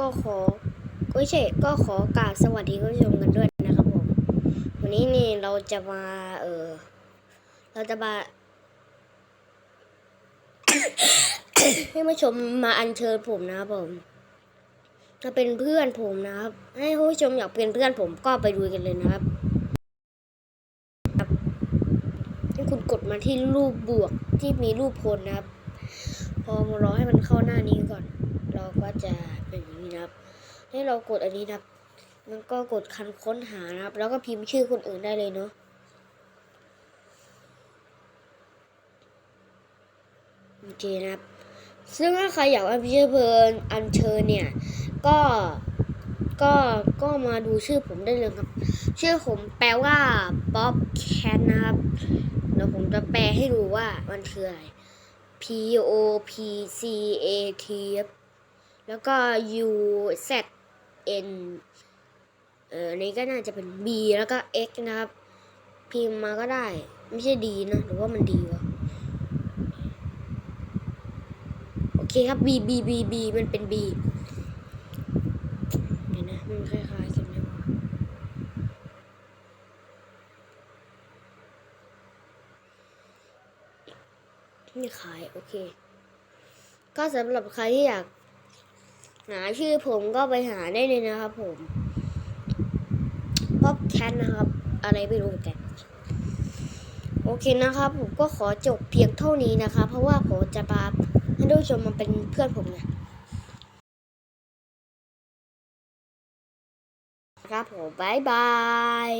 ก็ขอไม่ใช่ก็ขอกราบสวัสดีคุณผู้ชมกันด้วยนะครับผม วันนี้นี่เราจะมาเออเราจะมาให้ผู้ชมมาอัญเชิญผมนะครับผมจะเป็นเพื่อนผมนะครับ ให้ผู้ชมอยากเป็นเพื่อนผมก็ไปดูกันเลยนะครับให้คุณกดมาที่รูปบวกที่มีรูปคนนะครับ พอมารอให้มันเข้าหน้านี้ก่อน เราก็จะ นะครับ ให้เรากดอันนี้นะครับ มันก็กดคันค้นหานะครับ แล้วก็พิมพ์ชื่อคนอื่นได้เลยเนาะโอเคนะครับ ซึ่งถ้าใครอยากอัญเชิญเพลินอัญเชิญเนี่ย ก็ก็ก็มาดูชื่อผมได้เลยครับ ชื่อผมแปลว่าป๊อปแคทนะครับเดี๋ยวผมจะแปลให้ดูว่ามันคืออะไร P O P C A T ครับ แล้วก็ U Z N เอออันนี้ก็น่าจะเป็น B แล้วก็ X นะครับ พิมพ์มาก็ได้ ไม่ใช่ดีนะ หรือว่ามันดีวะ โอเคครับ B B B B มันเป็น B เห็นนะ มันคล้ายๆกันไหมวะนี่ขาย โอเค ก็สำหรับใครที่อยาก หาชื่อผมก็ไปหาได้เลยนะครับผมป๊อปแคทนะครับ อะไรไม่รู้เหมือนกันโอเคนะครับ ผมก็ขอจบเพียงเท่านี้นะคะ เพราะว่าผมจะพาให้ทุกผู้ชมมาเป็นเพื่อนผมไงครับผมบายบาย